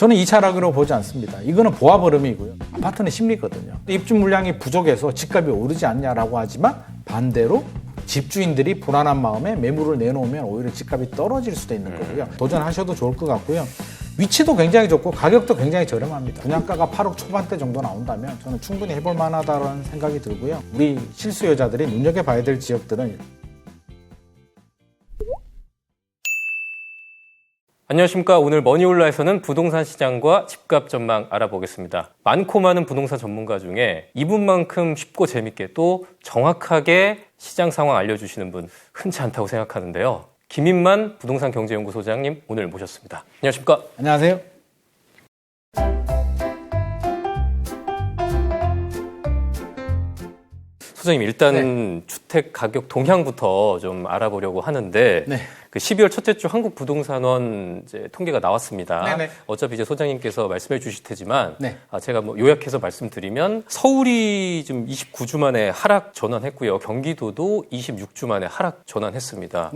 저는 2차 하락으로 보지 않습니다. 이거는 보합 흐름이고요. 아파트는 심리거든요. 입주 물량이 부족해서 집값이 오르지 않냐라고 하지만 반대로 집주인들이 불안한 마음에 매물을 내놓으면 오히려 집값이 떨어질 수도 있는 거고요. 도전하셔도 좋을 것 같고요. 위치도 굉장히 좋고 가격도 굉장히 저렴합니다. 분양가가 8억 초반대 정도 나온다면 저는 충분히 해볼 만하다는 생각이 들고요. 우리 실수요자들이 눈여겨봐야 될 지역들은 안녕하십니까. 오늘 머니올라에서는 부동산 시장과 집값 전망 알아보겠습니다. 많고 많은 부동산 전문가 중에 이분만큼 쉽고 재밌게 또 정확하게 시장 상황 알려주시는 분 흔치 않다고 생각하는데요. 김인만 부동산 경제연구소장님 오늘 모셨습니다. 안녕하십니까. 안녕하세요. 소장님 일단 주택 가격 동향부터 좀 알아보려고 하는데 네. 그 12월 첫째 주 한국 부동산원 이제 통계가 나왔습니다. 네네. 어차피 이제 소장님께서 말씀해 주실 테지만 네. 아, 제가 뭐 요약해서 말씀드리면 서울이 지금 29주 만에 하락 전환했고요. 경기도도 26주 만에 하락 전환했습니다.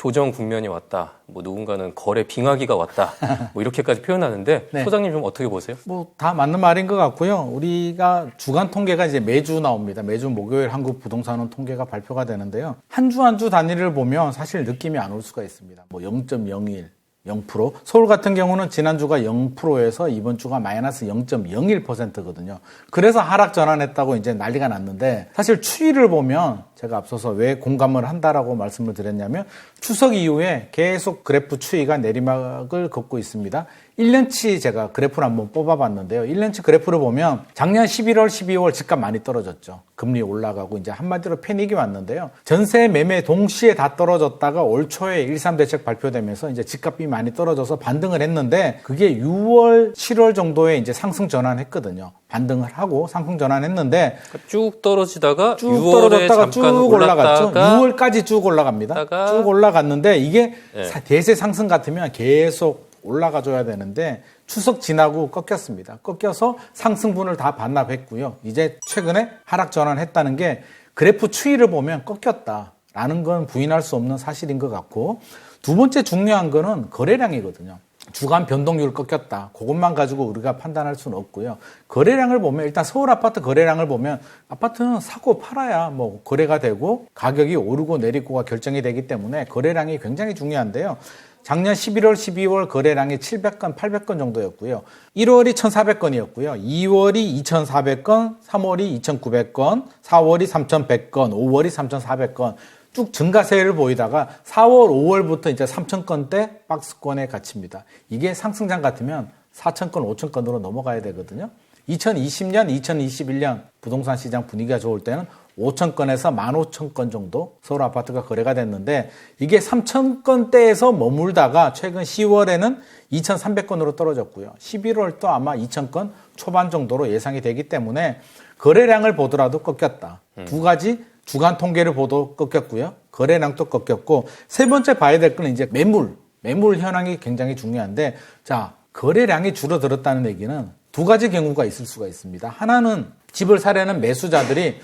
네. 조정 국면이 왔다. 뭐 누군가는 거래 빙하기가 왔다. 뭐 이렇게까지 표현하는데 네. 소장님 좀 어떻게 보세요? 뭐 다 맞는 말인 것 같고요. 우리가 주간 통계가 이제 매주 나옵니다. 매주 목요일 한국 부동산원 통계가 발표가 되는데요. 한 주 한주 단위를 보면 사실 느낌이 안 올 수가 있습니다. 뭐 0.01, 0%. 서울 같은 경우는 지난주가 0%에서 이번 주가 마이너스 0.01%거든요. 그래서 하락 전환했다고 이제 난리가 났는데 사실 추이를 보면 제가 앞서서 왜 공감을 한다라고 말씀을 드렸냐면 추석 이후에 계속 그래프 추이가 내리막을 걷고 있습니다. 1년치 제가 그래프를 한번 뽑아봤는데요. 1년치 그래프를 보면 작년 11월, 12월 집값 많이 떨어졌죠. 금리 올라가고 이제 한마디로 패닉이 왔는데요. 전세 매매 동시에 다 떨어졌다가 올 초에 13 대책 발표되면서 이제 집값이 많이 떨어져서 반등을 했는데 그게 6월, 7월 정도에 이제 상승 전환했거든요. 반등을 하고 상승 전환했는데 쭉 떨어지다가 쭉 6월에 떨어졌다가 잠깐 쭉 올라갔죠. 올랐다가 6월까지 쭉 올라갑니다. 쭉 올라갔는데 이게 네. 사- 대세 상승 같으면 계속 올라가 줘야 되는데 추석 지나고 꺾였습니다. 꺾여서 상승분을 다 반납했고요. 이제 최근에 하락 전환했다는 게 그래프 추이를 보면 꺾였다라는 건 부인할 수 없는 사실인 것 같고 두 번째 중요한 거는 거래량이거든요. 주간 변동률 꺾였다. 그것만 가지고 우리가 판단할 수는 없고요. 거래량을 보면 일단 서울 아파트 거래량을 보면 아파트는 사고 팔아야 뭐 거래가 되고 가격이 오르고 내리고가 결정이 되기 때문에 거래량이 굉장히 중요한데요. 작년 11월, 12월 거래량이 700건, 800건 정도였고요. 1월이 1,400건이었고요. 2월이 2,400건, 3월이 2,900건, 4월이 3,100건, 5월이 3,400건. 쭉 증가세를 보이다가 4월, 5월부터 이제 3,000건대 박스권에 갇힙니다. 이게 상승장 같으면 4,000건, 5,000건으로 넘어가야 되거든요. 2020년, 2021년 부동산 시장 분위기가 좋을 때는 5,000건에서 15,000건 정도 서울 아파트가 거래가 됐는데 이게 3,000건대에서 머물다가 최근 10월에는 2,300건으로 떨어졌고요. 11월도 아마 2,000건 초반 정도로 예상이 되기 때문에 거래량을 보더라도 꺾였다. 두 가지 주간 통계를 보도 꺾였고요. 거래량도 꺾였고 세 번째 봐야 될 거는 이제 매물, 매물 현황이 굉장히 중요한데 자 거래량이 줄어들었다는 얘기는 두 가지 경우가 있을 수가 있습니다. 하나는 집을 사려는 매수자들이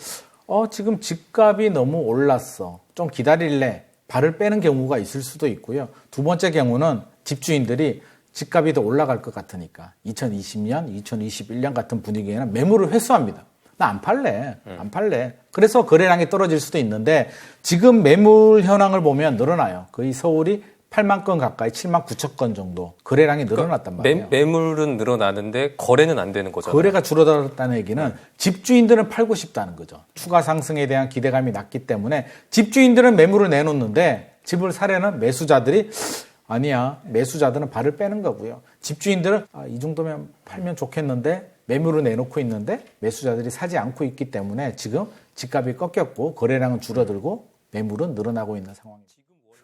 어 지금 집값이 너무 올랐어 좀 기다릴래 발을 빼는 경우가 있을 수도 있고요. 두 번째 경우는 집주인들이 집값이 더 올라갈 것 같으니까 2020년, 2021년 같은 분위기에는 매물을 회수합니다. 나 안 팔래. 안 팔래. 그래서 거래량이 떨어질 수도 있는데 지금 매물 현황을 보면 늘어나요. 거의 서울이 8만 건 가까이 7만 9천 건 정도 거래량이 늘어났단 말이에요. 매, 매물은 늘어나는데 거래는 안 되는 거잖아요. 거래가 줄어들었다는 얘기는 집주인들은 팔고 싶다는 거죠. 추가 상승에 대한 기대감이 낮기 때문에 집주인들은 매물을 내놓는데 집을 사려는 매수자들이 아니야. 매수자들은 발을 빼는 거고요. 집주인들은 아, 이 정도면 팔면 좋겠는데 매물을 내놓고 있는데 매수자들이 사지 않고 있기 때문에 지금 집값이 꺾였고 거래량은 줄어들고 매물은 늘어나고 있는 상황입니다.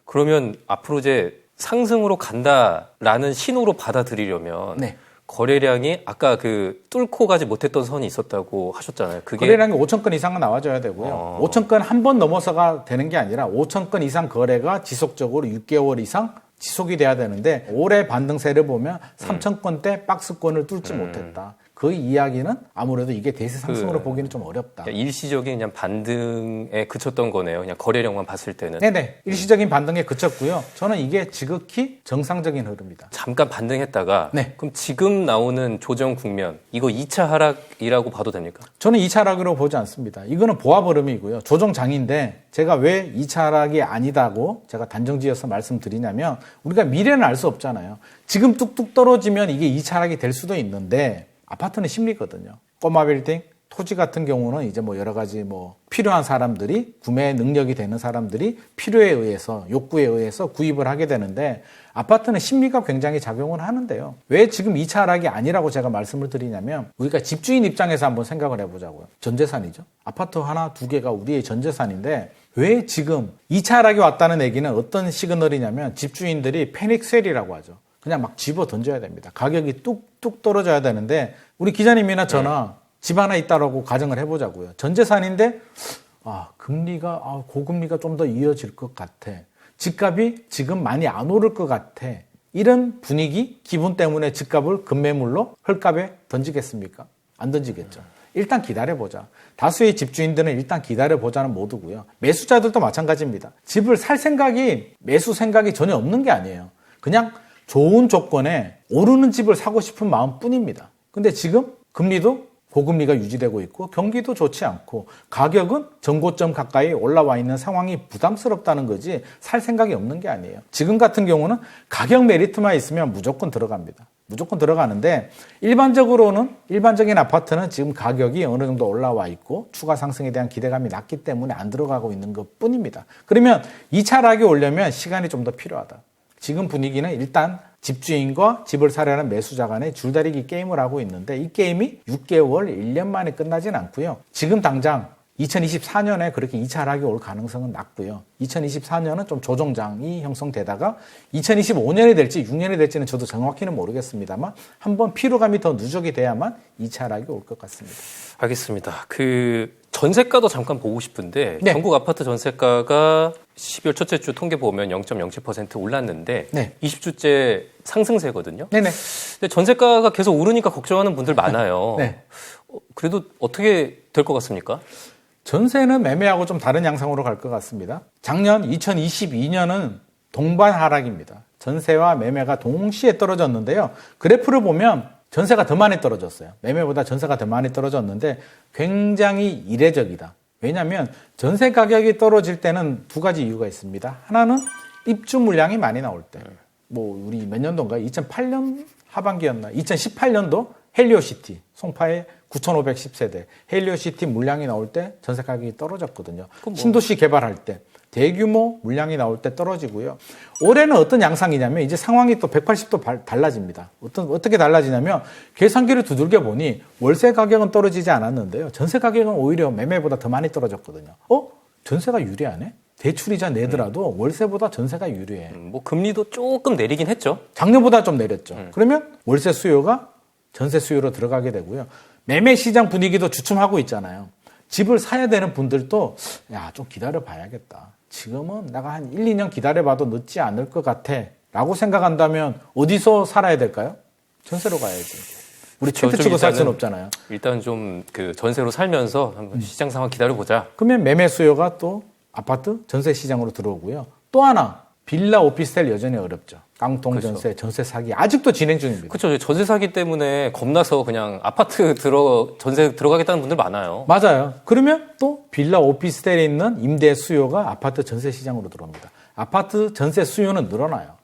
그러면 앞으로 이제 상승으로 간다라는 신호로 받아들이려면 네. 거래량이 아까 그 뚫고 가지 못했던 선이 있었다고 하셨잖아요. 그게 거래량이 5천 건 이상은 나와줘야 되고요. 어. 5천 건 한 번 넘어서가 되는 게 아니라 5천 건 이상 거래가 지속적으로 6개월 이상 지속이 돼야 되는데 올해 반등세를 보면 3천 건대 박스권을 뚫지 못했다. 그 이야기는 아무래도 이게 대세 상승으로 그- 보기는 좀 어렵다. 그냥 일시적인 그냥 반등에 그쳤던 거네요. 그냥 거래량만 봤을 때는. 네네. 일시적인 반등에 그쳤고요. 저는 이게 지극히 정상적인 흐름이다. 잠깐 반등했다가 네. 그럼 지금 나오는 조정 국면 이거 2차 하락이라고 봐도 됩니까? 저는 2차 하락으로 보지 않습니다. 이거는 보합 흐름이고요. 조정장인데 제가 왜 2차 하락이 아니다고 제가 단정지어서 말씀드리냐면 우리가 미래는 알 수 없잖아요. 지금 뚝뚝 떨어지면 이게 2차 하락이 될 수도 있는데 아파트는 심리거든요. 꼬마 빌딩, 토지 같은 경우는 이제 뭐 여러 가지 뭐 필요한 사람들이 구매 능력이 되는 사람들이 필요에 의해서 욕구에 의해서 구입을 하게 되는데 아파트는 심리가 굉장히 작용을 하는데요. 왜 지금 2차 하락이 아니라고 제가 말씀을 드리냐면 우리가 집주인 입장에서 한번 생각을 해보자고요. 전재산이죠. 아파트 하나 두 개가 우리의 전재산인데 왜 지금 2차 하락이 왔다는 얘기는 어떤 시그널이냐면 집주인들이 패닉 셀이라고 하죠. 그냥 막 집어 던져야 됩니다. 가격이 뚝뚝 떨어져야 되는데 우리 기자님이나 저나 집 하나 있다라고 가정을 해보자고요. 전 재산인데 아 금리가 아, 고금리가 좀 더 이어질 것 같아. 집값이 지금 많이 안 오를 것 같아. 이런 분위기, 기분 때문에 집값을 급매물로 헐값에 던지겠습니까? 안 던지겠죠. 일단 기다려보자. 다수의 집주인들은 일단 기다려보자는 모두고요. 매수자들도 마찬가지입니다. 집을 살 생각이, 매수 생각이 전혀 없는 게 아니에요. 그냥 좋은 조건에 오르는 집을 사고 싶은 마음 뿐입니다. 근데 지금 금리도 고금리가 유지되고 있고 경기도 좋지 않고 가격은 전고점 가까이 올라와 있는 상황이 부담스럽다는 거지 살 생각이 없는 게 아니에요. 지금 같은 경우는 가격 메리트만 있으면 무조건 들어갑니다. 무조건 들어가는데 일반적으로는 일반적인 아파트는 지금 가격이 어느 정도 올라와 있고 추가 상승에 대한 기대감이 낮기 때문에 안 들어가고 있는 것 뿐입니다. 그러면 2차 하락이 오려면 시간이 좀 더 필요하다. 지금 분위기는 일단 집주인과 집을 사려는 매수자 간의 줄다리기 게임을 하고 있는데 이 게임이 6개월, 1년 만에 끝나진 않고요. 지금 당장 2024년에 그렇게 2차 하락이 올 가능성은 낮고요. 2024년은 좀 조정장이 형성되다가 2025년이 될지 6년이 될지는 저도 정확히는 모르겠습니다만 한번 피로감이 더 누적이 돼야만 2차 하락이 올 것 같습니다. 알겠습니다. 그 전세가도 잠깐 보고 싶은데 네. 전국 아파트 전세가가 12월 첫째 주 통계 보면 0.07% 올랐는데 네. 20주째 상승세거든요. 네네. 근데 전세가가 계속 오르니까 걱정하는 분들 많아요. 네. 어, 그래도 어떻게 될 것 같습니까? 전세는 매매하고 좀 다른 양상으로 갈 것 같습니다. 작년 2022년은 동반 하락입니다. 전세와 매매가 동시에 떨어졌는데요. 그래프를 보면 전세가 더 많이 떨어졌어요. 매매보다 전세가 더 많이 떨어졌는데 굉장히 이례적이다. 왜냐하면 전세 가격이 떨어질 때는 두 가지 이유가 있습니다. 하나는 입주 물량이 많이 나올 때. 뭐 우리 몇 년도인가? 2008년 하반기였나? 2018년도 헬리오시티 송파에 9,510세대 헬리오시티 물량이 나올 때 전세 가격이 떨어졌거든요. 뭐. 신도시 개발할 때 대규모 물량이 나올 때 떨어지고요. 올해는 어떤 양상이냐면 이제 상황이 또 180도 발- 달라집니다. 어떤 어떻게 달라지냐면 계산기를 두들겨 보니 월세 가격은 떨어지지 않았는데요. 전세 가격은 오히려 매매보다 더 많이 떨어졌거든요. 어? 전세가 유리하네? 대출이자 내더라도 월세보다 전세가 유리해. 음, 뭐 금리도 조금 내리긴 했죠. 작년보다 좀 내렸죠. 그러면 월세 수요가 전세 수요로 들어가게 되고요. 매매 시장 분위기도 주춤하고 있잖아요. 집을 사야 되는 분들도 야, 좀 기다려 봐야겠다. 지금은 내가 한 1, 2년 기다려 봐도 늦지 않을 것 같아. 라고 생각한다면 어디서 살아야 될까요? 전세로 가야지. 우리 저- 텐트 좀 치고 살 수는 없잖아요. 일단 좀 그 전세로 살면서 한번 시장 상황 기다려 보자. 그러면 매매 수요가 또 아파트 전세 시장으로 들어오고요. 또 하나 빌라 오피스텔 여전히 어렵죠. 깡통 전세, 전세 사기 아직도 진행 중입니다. 그렇죠. 전세 사기 때문에 겁나서 그냥 아파트 들어 전세 들어가겠다는 분들 많아요. 맞아요. 그러면 또 빌라 오피스텔에 있는 임대 수요가 아파트 전세 시장으로 들어옵니다. 아파트 전세 수요는 늘어나요.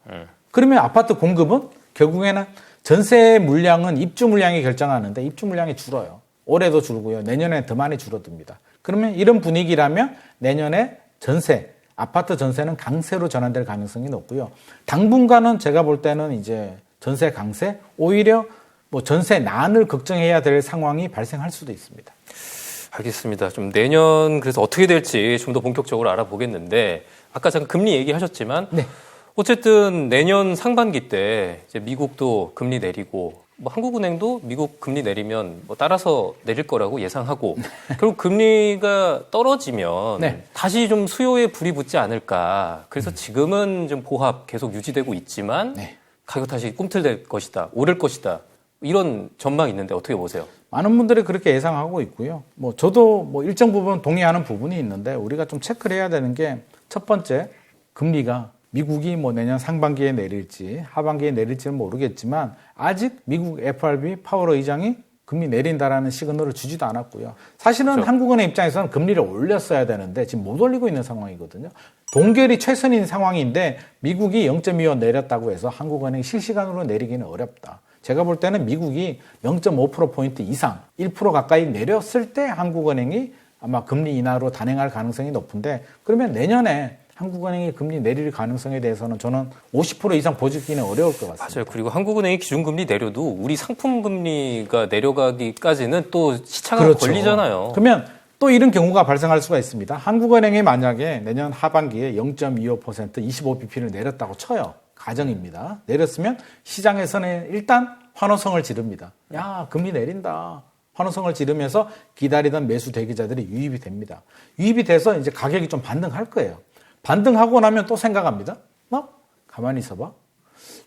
그러면 아파트 공급은 결국에는 전세 물량은 입주 물량이 결정하는데 입주 물량이 줄어요. 올해도 줄고요. 내년에 더 많이 줄어듭니다. 그러면 이런 분위기라면 내년에 전세, 아파트 전세는 강세로 전환될 가능성이 높고요. 당분간은 제가 볼 때는 이제 전세 강세, 오히려 뭐 전세 난을 걱정해야 될 상황이 발생할 수도 있습니다. 알겠습니다. 좀 내년 그래서 어떻게 될지 좀 더 본격적으로 알아보겠는데 아까 잠깐 금리 얘기하셨지만 네. 어쨌든 내년 상반기 때 이제 미국도 금리 내리고 뭐 한국은행도 미국 금리 내리면 뭐 따라서 내릴 거라고 예상하고 결국 금리가 떨어지면 네. 다시 좀 수요에 불이 붙지 않을까. 그래서 지금은 좀 보합 계속 유지되고 있지만 네. 가격 다시 꿈틀댈 것이다, 오를 것이다. 이런 전망이 있는데 어떻게 보세요? 많은 분들이 그렇게 예상하고 있고요. 뭐 저도 뭐 일정 부분 동의하는 부분이 있는데 우리가 좀 체크를 해야 되는 게 첫 번째 금리가 미국이 뭐 내년 상반기에 내릴지 하반기에 내릴지는 모르겠지만 아직 미국 FRB 파월 의장이 금리 내린다라는 시그널을 주지도 않았고요. 사실은 그렇죠. 한국은행 입장에서는 금리를 올렸어야 되는데 지금 못 올리고 있는 상황이거든요. 동결이 최선인 상황인데 미국이 0.25 내렸다고 해서 한국은행이 실시간으로 내리기는 어렵다. 제가 볼 때는 미국이 0.5%포인트 이상, 1% 가까이 내렸을 때 한국은행이 아마 금리 인하로 단행할 가능성이 높은데 그러면 내년에 한국은행이 금리 내릴 가능성에 대해서는 저는 50% 이상 보지기는 어려울 것 같습니다. 맞아요. 그리고 한국은행이 기준금리 내려도 우리 상품금리가 내려가기까지는 또 시차가 그렇죠. 걸리잖아요. 그러면 또 이런 경우가 발생할 수가 있습니다. 한국은행이 만약에 내년 하반기에 0.25% 25bp를 내렸다고 쳐요. 가정입니다. 내렸으면 시장에서는 일단 환호성을 지릅니다. 야, 금리 내린다. 환호성을 지르면서 기다리던 매수 대기자들이 유입이 됩니다. 유입이 돼서 이제 가격이 좀 반등할 거예요. 반등하고 나면 또 생각합니다. 어? 가만히 있어봐.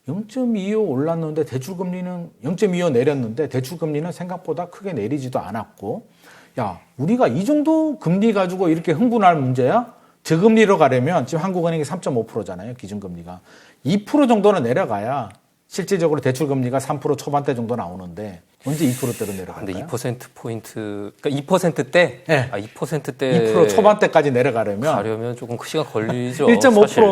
0.25 올랐는데 대출금리는 0.25 내렸는데 대출금리는 생각보다 크게 내리지도 않았고 야 우리가 이 정도 금리 가지고 이렇게 흥분할 문제야? 저금리로 가려면 지금 한국은행이 3.5%잖아요 기준금리가 2% 정도는 내려가야 실질적으로 대출금리가 3% 초반대 정도 나오는데 언제 2%대로 내려갈까요? 근데 2% 포인트, 그러니까 2%대, 네. 아 2%대 2% 초반대까지 내려가려면 가려면 조금 시간 걸리죠. 1.5% 사실.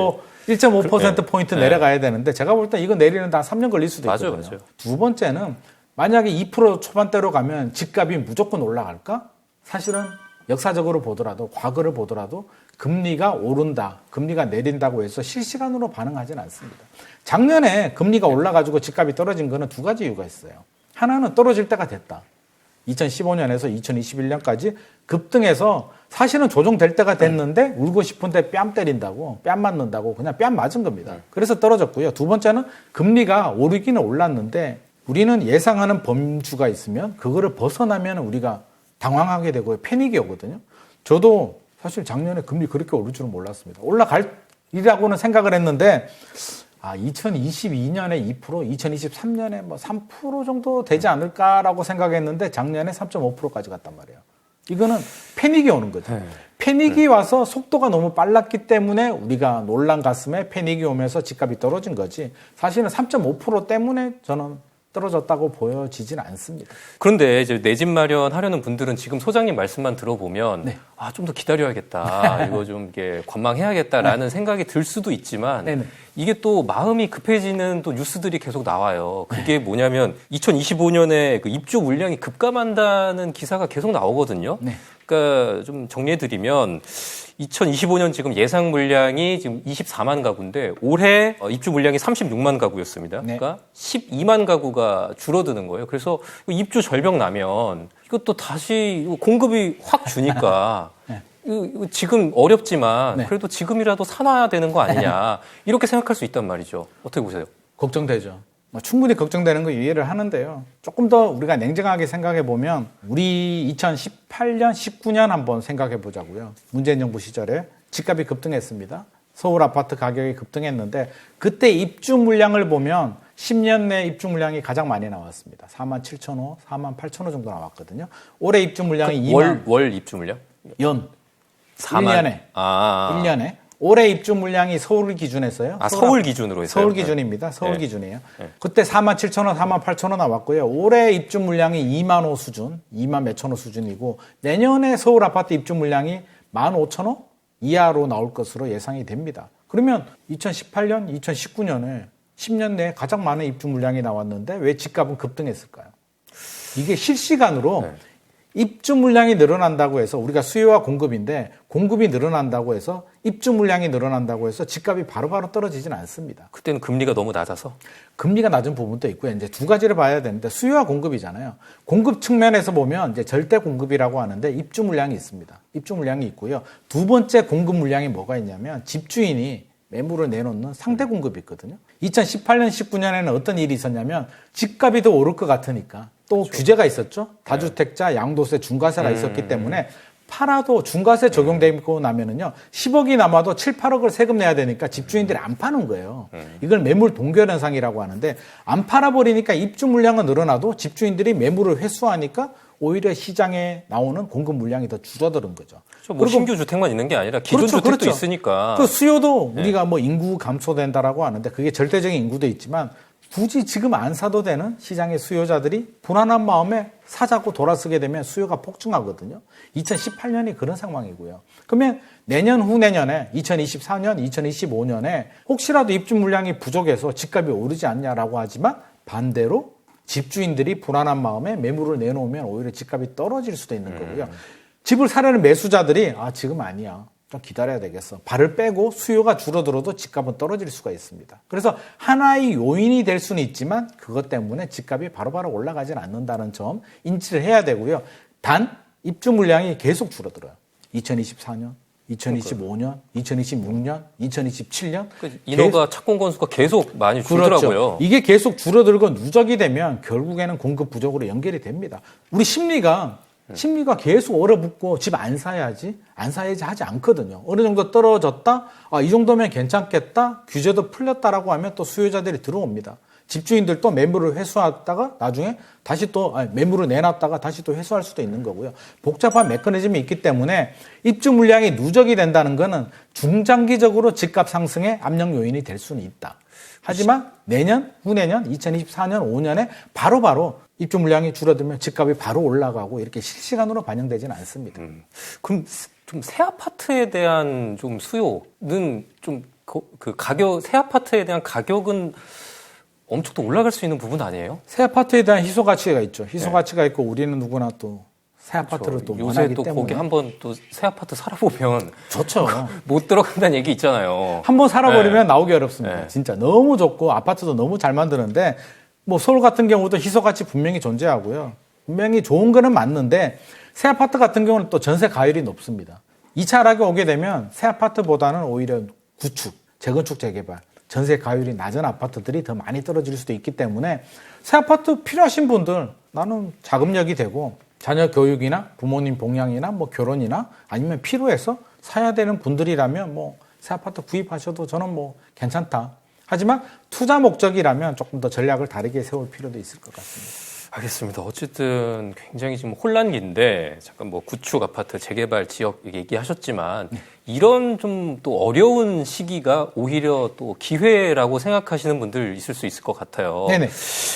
1.5% 그- 포인트 네. 내려가야 되는데 제가 볼 때 이거 내리는데 한 3년 걸릴 수도 맞아요, 있거든요. 맞아요. 두 번째는 만약에 2% 초반대로 가면 집값이 무조건 올라갈까? 사실은 역사적으로 보더라도 과거를 보더라도 금리가 오른다, 금리가 내린다고 해서 실시간으로 반응하지는 않습니다. 작년에 금리가 올라가지고 집값이 떨어진 거는 두 가지 이유가 있어요. 하나는 떨어질 때가 됐다. 2015년에서 2021년까지 급등해서 사실은 조정될 때가 됐는데 울고 싶은데 뺨 때린다고 뺨 맞는다고 그냥 뺨 맞은 겁니다. 그래서 떨어졌고요. 두 번째는 금리가 오르기는 올랐는데 우리는 예상하는 범주가 있으면 그거를 벗어나면 우리가 당황하게 되고 패닉이 오거든요. 저도 사실 작년에 금리 그렇게 오를 줄은 몰랐습니다. 올라갈 이라고는 생각을 했는데 아, 2022년에 2%, 2023년에 뭐 3% 정도 되지 않을까라고 생각했는데 작년에 3.5%까지 갔단 말이에요. 이거는 패닉이 오는 거죠. 네. 패닉이 와서 속도가 너무 빨랐기 때문에 우리가 놀란 가슴에 패닉이 오면서 집값이 떨어진 거지. 사실은 3.5% 때문에 저는 떨어졌다고 보여지진 않습니다. 그런데 이제 내 집 마련하려는 분들은 지금 소장님 말씀만 들어보면 네. 아 좀 더 기다려야겠다 이거 좀 이게 관망해야겠다라는 생각이 들 수도 있지만 네네. 이게 또 마음이 급해지는 또 뉴스들이 계속 나와요. 그게 뭐냐면 2025년에 그 입주 물량이 급감한다는 기사가 계속 나오거든요. 네. 그러니까 좀 정리해드리면 2025년 지금 예상 물량이 지금 24만 가구인데 올해 어, 입주 물량이 36만 가구였습니다. 네. 그러니까 12만 가구가 줄어드는 거예요. 그래서 입주 절벽 나면 이것도 다시 공급이 확 주니까 네. 지금 어렵지만 네. 그래도 지금이라도 사놔야 되는 거 아니냐 이렇게 생각할 수 있단 말이죠. 어떻게 보세요? 걱정되죠. 뭐 충분히 걱정되는 거 이해를 하는데요. 조금 더 우리가 냉정하게 생각해 보면 우리 2018년, 19년 한번 생각해 보자고요. 문재인 정부 시절에 집값이 급등했습니다. 서울 아파트 가격이 급등했는데 그때 입주 물량을 보면 10년 내 입주 물량이 가장 많이 나왔습니다. 4만 7천 호, 4만 8천 호 정도 나왔거든요. 올해 입주 물량이 2만 월, 월 입주 물량? 연 4만. 1년에. 아, 1년에 올해 입주 물량이 서울 기준에서요. 아, 서울 기준으로 했어요? 서울 기준입니다. 서울 네. 기준이에요. 네. 그때 4만 7천 원, 4만 8천 원 나왔고요. 올해 입주 물량이 2만 호 수준, 2만 몇천 호 수준이고 내년에 서울 아파트 입주 물량이 1만 5천 호 이하로 나올 것으로 예상이 됩니다. 그러면 2018년, 2019년에 10년 내에 가장 많은 입주 물량이 나왔는데 왜 집값은 급등했을까요? 이게 실시간으로 네. 입주 물량이 늘어난다고 해서 우리가 수요와 공급인데 공급이 늘어난다고 해서 입주 물량이 늘어난다고 해서 집값이 바로 바로 떨어지진 않습니다. 그때는 금리가 너무 낮아서 금리가 낮은 부분도 있고요. 이제 두 가지를 봐야 되는데 수요와 공급이잖아요. 공급 측면에서 보면 이제 절대 공급이라고 하는데 입주 물량이 있습니다. 입주 물량이 있고요. 두 번째 공급 물량이 뭐가 있냐면 집주인이 매물을 내놓는 상대 공급이 있거든요. 2018년, 19년에는 어떤 일이 있었냐면 집값이 더 오를 것 같으니까 또 규제가 있었죠. 다주택자 양도세 중과세가 있었기 때문에 팔아도 중과세 적용되고 나면은요 10억이 남아도 7, 8억을 세금 내야 되니까 집주인들이 안 파는 거예요. 이걸 매물 동결 현상이라고 하는데 안 팔아 버리니까 입주 물량은 늘어나도 집주인들이 매물을 회수하니까 오히려 시장에 나오는 공급 물량이 더 줄어드는 거죠. 그렇죠. 뭐 신규 주택만 있는 게 아니라 기존 그렇죠, 주택도 그렇죠. 있으니까. 그 수요도 우리가 뭐 인구 감소된다라고 하는데 그게 절대적인 인구도 있지만 굳이 지금 안 사도 되는 시장의 수요자들이 불안한 마음에 사자고 돌아서게 되면 수요가 폭증하거든요. 2018년이 그런 상황이고요. 그러면 내년 후내년에 2024년, 2025년에 혹시라도 입주 물량이 부족해서 집값이 오르지 않냐라고 하지만 반대로 집주인들이 불안한 마음에 매물을 내놓으면 오히려 집값이 떨어질 수도 있는 거고요. 집을 사려는 매수자들이 아 지금 아니야. 좀 기다려야 되겠어. 발을 빼고 수요가 줄어들어도 집값은 떨어질 수가 있습니다. 그래서 하나의 요인이 될 수는 있지만 그것 때문에 집값이 바로바로 올라가진 않는다는 점 인지를 해야 되고요. 단 입주 물량이 계속 줄어들어요. 2024년, 2025년, 2026년, 2027년 그 인허가 착공 건수가 계속 많이 줄더라고요. 그렇죠. 이게 계속 줄어들고 누적이 되면 결국에는 공급 부족으로 연결이 됩니다. 우리 심리가 심리가 계속 얼어붙고 집 안 사야지 안 사야지 하지 않거든요. 어느 정도 떨어졌다, 아, 이 정도면 괜찮겠다, 규제도 풀렸다라고 하면 또 수요자들이 들어옵니다. 집주인들도 매물을 회수하다가 나중에 다시 또 아니, 매물을 내놨다가 다시 또 회수할 수도 있는 거고요. 복잡한 메커니즘이 있기 때문에 입주 물량이 누적이 된다는 것은 중장기적으로 집값 상승의 압력 요인이 될 수는 있다. 하지만 내년, 후내년, 2024년, 5년에 바로바로 입주 물량이 줄어들면 집값이 바로 올라가고 이렇게 실시간으로 반영되지는 않습니다. 그럼 좀 새 아파트에 대한 좀 수요는 좀 그 가격 새 아파트에 대한 가격은 엄청 또 올라갈 수 있는 부분 아니에요? 새 아파트에 대한 희소 가치가 있죠. 희소 가치가 있고 우리는 누구나 또 새 아파트를 또 네. 요새 또 거기 한번 또 새 아파트 살아보면 좋죠. 못 들어간다는 얘기 있잖아요. 한번 살아버리면 네. 나오기 어렵습니다. 네. 진짜 너무 좋고 아파트도 너무 잘 만드는데 뭐 서울 같은 경우도 희소가치 분명히 존재하고요. 분명히 좋은 거는 맞는데 새 아파트 같은 경우는 또 전세 가율이 높습니다. 2차 하락이 오게 되면 새 아파트보다는 오히려 구축, 재건축, 재개발, 전세 가율이 낮은 아파트들이 더 많이 떨어질 수도 있기 때문에 새 아파트 필요하신 분들 나는 자금력이 되고 자녀 교육이나 부모님 봉양이나 뭐 결혼이나 아니면 필요해서 사야 되는 분들이라면 뭐 새 아파트 구입하셔도 저는 뭐 괜찮다. 하지만 투자 목적이라면 조금 더 전략을 다르게 세울 필요도 있을 것 같습니다. 알겠습니다. 어쨌든 굉장히 지금 혼란기인데 잠깐 뭐 구축 아파트 재개발 지역 얘기하셨지만 네. 이런 좀 또 어려운 시기가 오히려 또 기회라고 생각하시는 분들 있을 수 있을 것 같아요. 네네.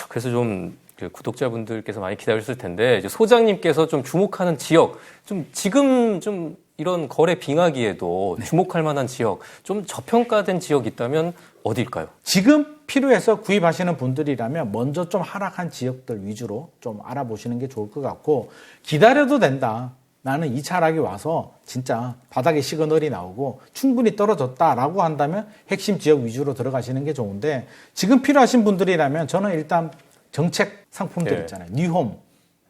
그래서 좀그 구독자분들께서 많이 기다렸을 텐데 소장님께서 좀 주목하는 지역, 좀 지금 좀 이런 거래 빙하기에도 네. 주목할 만한 지역, 좀 저평가된 지역 있다면 어디일까요? 지금 필요해서 구입하시는 분들이라면 먼저 좀 하락한 지역들 위주로 좀 알아보시는 게 좋을 것 같고 기다려도 된다. 나는 2차 하락이 와서 진짜 바닥에 시그널이 나오고 충분히 떨어졌다라고 한다면 핵심 지역 위주로 들어가시는 게 좋은데 지금 필요하신 분들이라면 저는 일단 정책 상품들 네. 있잖아요. 뉴홈.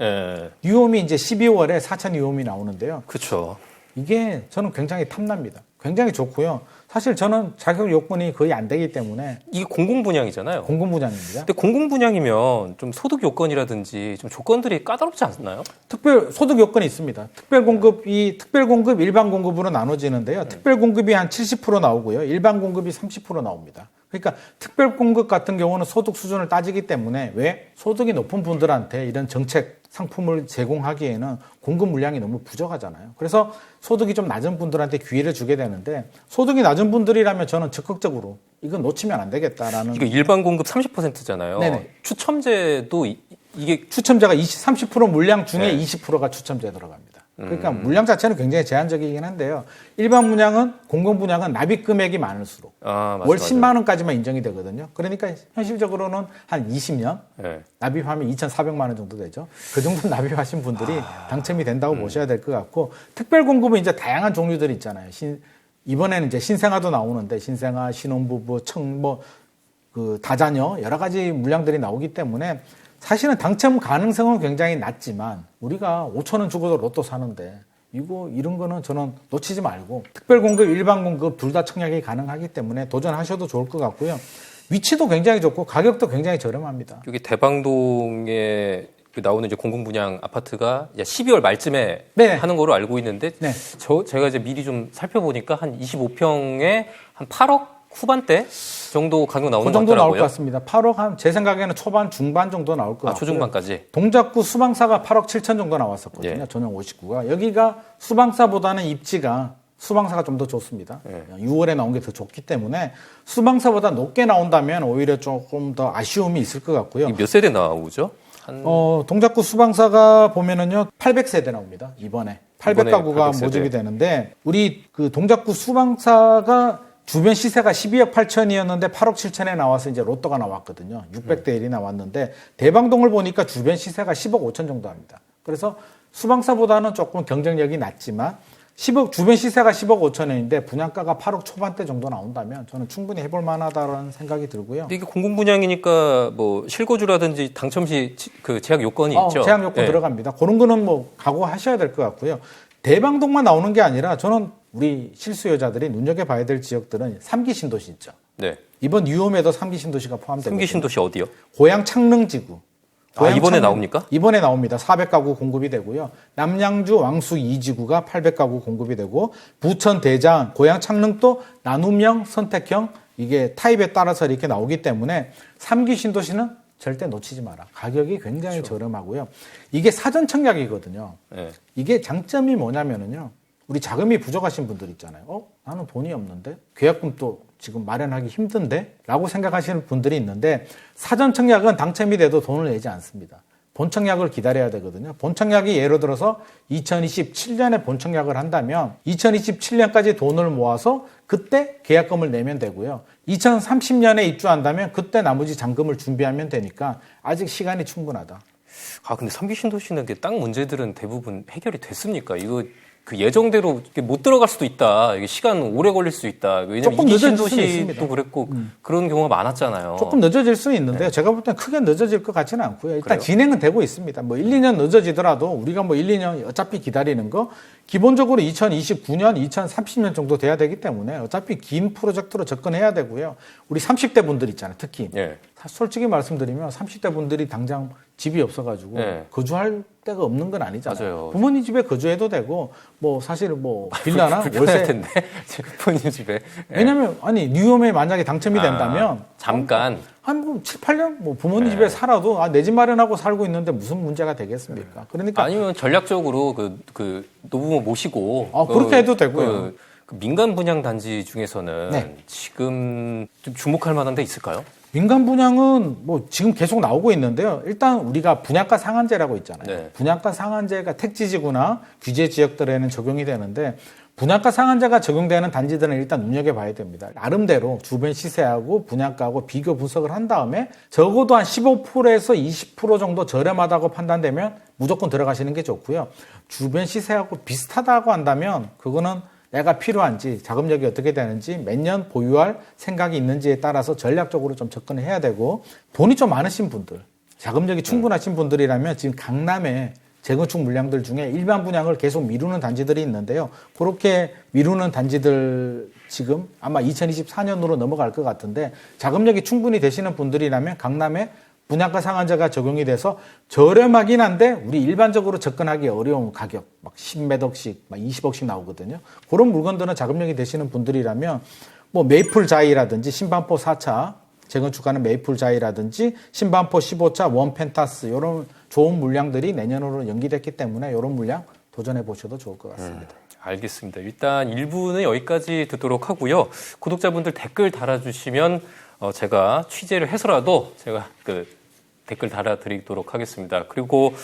예, 뉴홈이 이제 12월에 4차 뉴홈이 나오는데요. 그렇죠. 이게 저는 굉장히 탐납니다. 굉장히 좋고요. 사실 저는 자격 요건이 거의 안 되기 때문에 이게 공공 분양이잖아요. 공급 분양입니다. 근데 공공 분양이면 좀 소득 요건이라든지 좀 조건들이 까다롭지 않나요? 특별 소득 요건이 있습니다. 특별 공급이 특별 공급, 일반 공급으로 나눠지는데요. 특별 공급이 한 70% 나오고요. 일반 공급이 30% 나옵니다. 그러니까 특별 공급 같은 경우는 소득 수준을 따지기 때문에 왜 소득이 높은 분들한테 이런 정책 상품을 제공하기에는 공급 물량이 너무 부족하잖아요. 그래서 소득이 좀 낮은 분들한테 기회를 주게 되는데 소득이 낮은 분들이라면 저는 적극적으로 이건 놓치면 안 되겠다라는 이거 일반 공급 30%잖아요. 네네. 추첨제도 이, 게 추첨자가 20, 30% 물량 중에 네. 20%가 추첨제에 들어갑니다. 그러니까 물량 자체는 굉장히 제한적이긴 한데요. 일반 분양은 공공 분양은 납입 금액이 많을수록 아, 맞아, 월 맞아. 10만 원까지만 인정이 되거든요. 그러니까 현실적으로는 한 20년 네. 납입하면 2,400만 원 정도 되죠. 그 정도 납입하신 분들이 당첨이 된다고 보셔야 될 것 같고 특별 공급은 이제 다양한 종류들이 있잖아요. 신, 이번에는 이제 신생아도 나오는데 신생아, 신혼부부, 청, 뭐, 그 다자녀 여러 가지 물량들이 나오기 때문에 사실은 당첨 가능성은 굉장히 낮지만 우리가 5천 원 주고도 로또 사는데 이거 이런 거는 저는 놓치지 말고 특별 공급, 일반 공급 둘 다 청약이 가능하기 때문에 도전하셔도 좋을 것 같고요. 위치도 굉장히 좋고 가격도 굉장히 저렴합니다. 여기 대방동에 그 나오는 이제 공공 분양 아파트가 이제 12월 말쯤에 네. 하는 거로 알고 있는데 네. 저 제가 이제 미리 좀 살펴보니까 한 25평에 한 8억 후반대 정도 가격 나오는 그것 정도 나올 것 같더라고요. 같습니다. 8억 한 제 생각에는 초반 중반 정도 나올 것 아, 같고요. 초중반까지. 동작구 수방사가 8억 7천 정도 나왔었거든요. 예. 전용 59가 여기가 수방사보다는 입지가 수방사가 좀 더 좋습니다. 예. 6월에 나온 게 더 좋기 때문에 수방사보다 높게 나온다면 오히려 조금 더 아쉬움이 있을 것 같고요. 몇 세대 나오죠? 한 어, 동작구 수방사가 보면은요, 800세대 나옵니다. 이번에. 이번에 800가구가 800 세대. 모집이 되는데, 우리 그 동작구 수방사가 주변 시세가 12억 8천이었는데 8억 7천에 나와서 이제 로또가 나왔거든요. 600대 1이 나왔는데, 대방동을 보니까 주변 시세가 10억 5천 정도 합니다. 그래서 수방사보다는 조금 경쟁력이 낮지만, 10억, 주변 시세가 10억 5천원인데 분양가가 8억 초반대 정도 나온다면 저는 충분히 해볼 만하다라는 생각이 들고요. 이게 공공 분양이니까 뭐 실거주라든지 당첨 시 그 제약 요건이 어, 있죠. 제약 요건 예. 들어갑니다. 그런 거는 뭐 각오하셔야 될 것 같고요. 대방동만 나오는 게 아니라 저는 우리 실수요자들이 눈여겨봐야 될 지역들은 삼기 신도시 있죠. 네. 이번 뉴홈에도 삼기 신도시가 포함되고 삼기 신도시 어디요? 고향 창릉지구. 아, 이번에 창릉- 나옵니까? 이번에 나옵니다. 400가구 공급이 되고요. 남양주 왕수 2지구가 800가구 공급이 되고 부천 대장, 고향 창릉도 나눔형, 선택형 이게 타입에 따라서 이렇게 나오기 때문에 3기 신도시는 절대 놓치지 마라. 가격이 굉장히 그렇죠. 저렴하고요. 이게 사전 청약이거든요. 예. 이게 장점이 뭐냐면은요. 우리 자금이 부족하신 분들 있잖아요. 어? 나는 돈이 없는데? 계약금 또 지금 마련하기 힘든데? 라고 생각하시는 분들이 있는데, 사전 청약은 당첨이 돼도 돈을 내지 않습니다. 본 청약을 기다려야 되거든요. 본 청약이 예를 들어서 2027년에 본 청약을 한다면 2027년까지 돈을 모아서 그때 계약금을 내면 되고요. 2030년에 입주한다면 그때 나머지 잔금을 준비하면 되니까 아직 시간이 충분하다. 아 근데 삼기 신도시는 이게 땅 문제들은 대부분 해결이 됐습니까? 이거 그 예정대로 못 들어갈 수도 있다. 이게 시간 오래 걸릴 수 있다. 왜냐면 조금 늦어질 수는 신도시도 있습니다. 음. 그랬고 그런 경우가 많았잖아요. 조금 늦어질 수는 있는데요. 제가 볼 때는 크게 늦어질 것 같지는 않고요. 일단 그래요? 진행은 되고 있습니다. 뭐 1, 2년 늦어지더라도 우리가 뭐 1, 2년 어차피 기다리는 거 기본적으로 2029년, 2030년 정도 돼야 되기 때문에 어차피 긴 프로젝트로 접근해야 되고요. 우리 30대 분들 있잖아요. 특히 예. 사- 솔직히 말씀드리면 30대 분들이 당장 집이 없어가지고 네. 거주할 데가 없는 건 아니잖아요. 맞아요. 부모님 집에 거주해도 되고 뭐 사실 뭐 빌라나 월세 텐데 제 부모님 집에 예. 왜냐면 아니 뉴홈에 만약에 당첨이 된다면 아, 잠깐 한뭐 7, 8년 뭐 부모님 네. 집에 살아도 아, 내 집 마련하고 살고 있는데 무슨 문제가 되겠습니까? 그러니까 아니면 전략적으로 그, 그 노부모 모시고 아, 그렇게 해도 되고요. 그, 그 민간 분양 단지 중에서는 네. 지금 좀 주목할 만한 데 있을까요? 민간 분양은 뭐 지금 계속 나오고 있는데요. 일단 우리가 분양가 상한제라고 있잖아요. 네. 분양가 상한제가 택지지구나 규제 지역들에는 적용이 되는데 분양가 상한제가 적용되는 단지들은 일단 눈여겨봐야 됩니다. 나름대로 주변 시세하고 분양가하고 비교 분석을 한 다음에 적어도 한 15%에서 20% 정도 저렴하다고 판단되면 무조건 들어가시는 게 좋고요. 주변 시세하고 비슷하다고 한다면 그거는 내가 필요한지 자금력이 어떻게 되는지 몇 년 보유할 생각이 있는지에 따라서 전략적으로 좀 접근해야 되고 돈이 좀 많으신 분들 자금력이 충분하신 분들이라면 지금 강남에 재건축 물량들 중에 일반 분양을 계속 미루는 단지들이 있는데요. 그렇게 미루는 단지들 지금 아마 2024년으로 넘어갈 것 같은데 자금력이 충분히 되시는 분들이라면 강남에 분양가 상한제가 적용이 돼서 저렴하긴 한데 우리 일반적으로 접근하기 어려운 가격 막 10몇 억씩 막 20억씩 나오거든요. 그런 물건들은 자금력이 되시는 분들이라면 뭐 메이플 자이라든지 신반포 4차 재건축하는 메이플 자이라든지 신반포 15차 원 펜타스 이런 좋은 물량들이 내년으로 연기됐기 때문에 이런 물량 도전해 보셔도 좋을 것 같습니다. 알겠습니다. 일단 1부는 여기까지 듣도록 하고요. 구독자분들 댓글 달아주시면 어, 제가 취재를 해서라도 제가 그 댓글 달아드리도록 하겠습니다. 그리고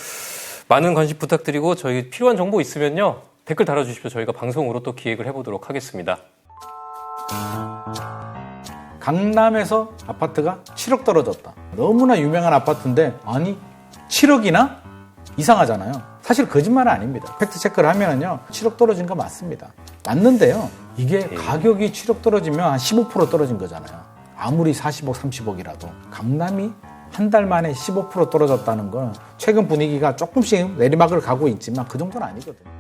많은 관심 부탁드리고 저희 필요한 정보 있으면요 댓글 달아주십시오. 저희가 방송으로 또 기획을 해보도록 하겠습니다. 강남에서 아파트가 7억 떨어졌다. 너무나 유명한 아파트인데 아니 7억이나 이상하잖아요. 사실 거짓말은 아닙니다. 팩트 체크를 하면은요 7억 떨어진 거 맞습니다. 맞는데요. 이게 가격이 7억 떨어지면 한 15% 떨어진 거잖아요. 아무리 40억, 30억이라도 강남이 한 달 만에 15% 떨어졌다는 건 최근 분위기가 조금씩 내리막을 가고 있지만 그 정도는 아니거든요.